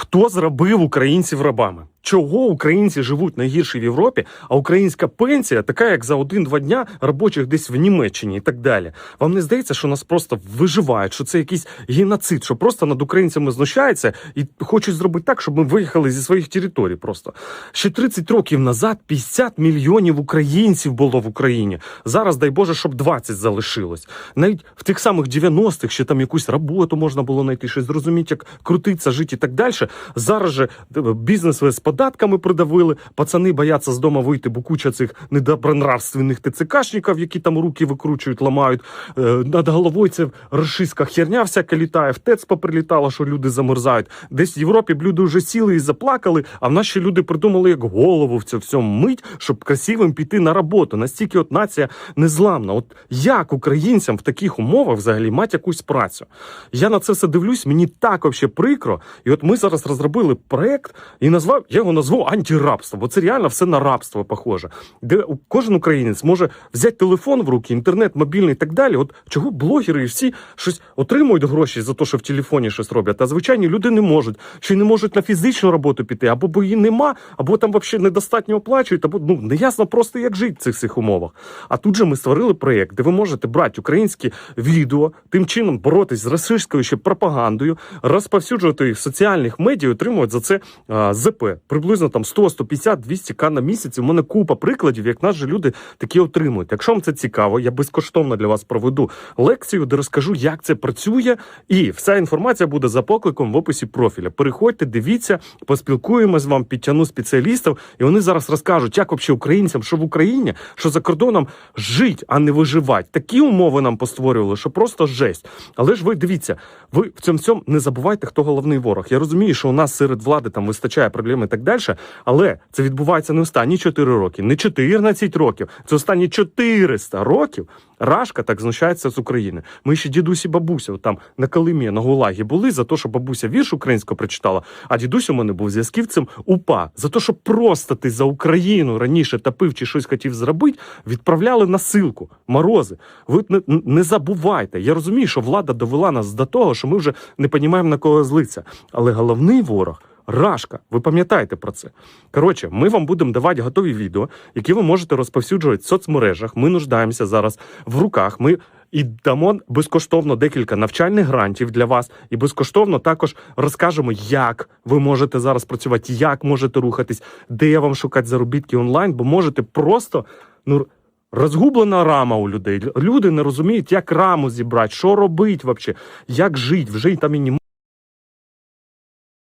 Хто зробив українців рабами? Чого українці живуть найгірше в Європі, а українська пенсія така, як за один-два дня робочих десь в Німеччині і так далі? Вам не здається, що нас просто виживають, що це якийсь геноцид, що просто над українцями знущаються і хочуть зробити так, щоб ми виїхали зі своїх територій. Просто ще 30 років назад 50 мільйонів українців було в Україні. Зараз, дай Боже, щоб 20 залишилось. Навіть в тих самих 90-х ще там якусь роботу можна було знайти, щось зрозуміти, як крутиться, жити і так далі. Зараз же е, бізнес з податками придавили, пацани бояться з дому вийти, бо куча цих недобронравственних ТЦКшників, які там руки викручують, ламають. Е, Над головою це рашистська херня всяка літає, в ТЕЦ поприлітало, що люди замерзають. Десь в Європі б люди вже сіли і заплакали, а в ще люди придумали як голову в цьому всьому мить, щоб красивим піти на роботу. Настільки от нація незламна. От як українцям в таких умовах взагалі мати якусь працю? Я на це все дивлюсь, мені так вообще прикро. І от ми зараз розробили проект і назвав, я його назву антирабство, бо це реально все на рабство похоже. Де кожен українець може взяти телефон в руки, інтернет, мобільний і так далі. От чого блогери і всі щось отримують гроші за те, що в телефоні щось роблять, а звичайні люди не можуть, чи не можуть на фізичну роботу піти, або бо її нема, або там взагалі недостатньо оплачують, або ну неясно просто як жити в цих всіх умовах. А тут же ми створили проєкт, де ви можете брати українські відео, тим чином боротись з російською ще пропагандою, розповсюджувати їх в соціальних медіа, і отримувати за це а, ЗП. Приблизно там 100, 150, 200 к на місяць. У мене купа прикладів, як наші люди такі отримують. Якщо вам це цікаво, я безкоштовно для вас проведу лекцію, де розкажу, як це працює, і вся інформація буде за покликом в описі профіля. Переходьте, дивіться, поспілкуємось з вам, підтягну спеціалістів, і вони зараз розкажуть, як взагалі українцям, що в Україні, що за кордоном жить, а не виживати. Такі умови нам постворювали, що просто жесть. Але ж ви дивіться, ви в цьому всьому не забувайте, хто головний ворог. Я розумію, що у нас серед влади там вистачає проблем і так далі, але це відбувається не останні 4 роки, не 14 років. Це останні 400 років. Рашка так знущається з України. Ми ще дідусь бабуся там на Калимі, на Гулагі були за те, що бабуся вірш українського прочитала, а дідусь у мене був зв'язківцем УПА. За те, що просто ти за Україну раніше топив чи щось хотів зробити, відправляли на силку, морози. Ви не, не забувайте. Я розумію, що влада довела нас до того, що ми вже не розуміємо, на кого злиться. Але головний ворог. Рашка, ви пам'ятаєте про це? Коротше, ми вам будемо давати готові відео, які ви можете розповсюджувати в соцмережах. Ми нуждаємося зараз в руках. Ми і дамо безкоштовно декілька навчальних грантів для вас, і безкоштовно також розкажемо, як ви можете зараз працювати, як можете рухатись, де вам шукати заробітки онлайн, бо можете просто ну. Розгублена рама у людей. Люди не розуміють, як раму зібрати, що робити взагалі, як жити. Вже там і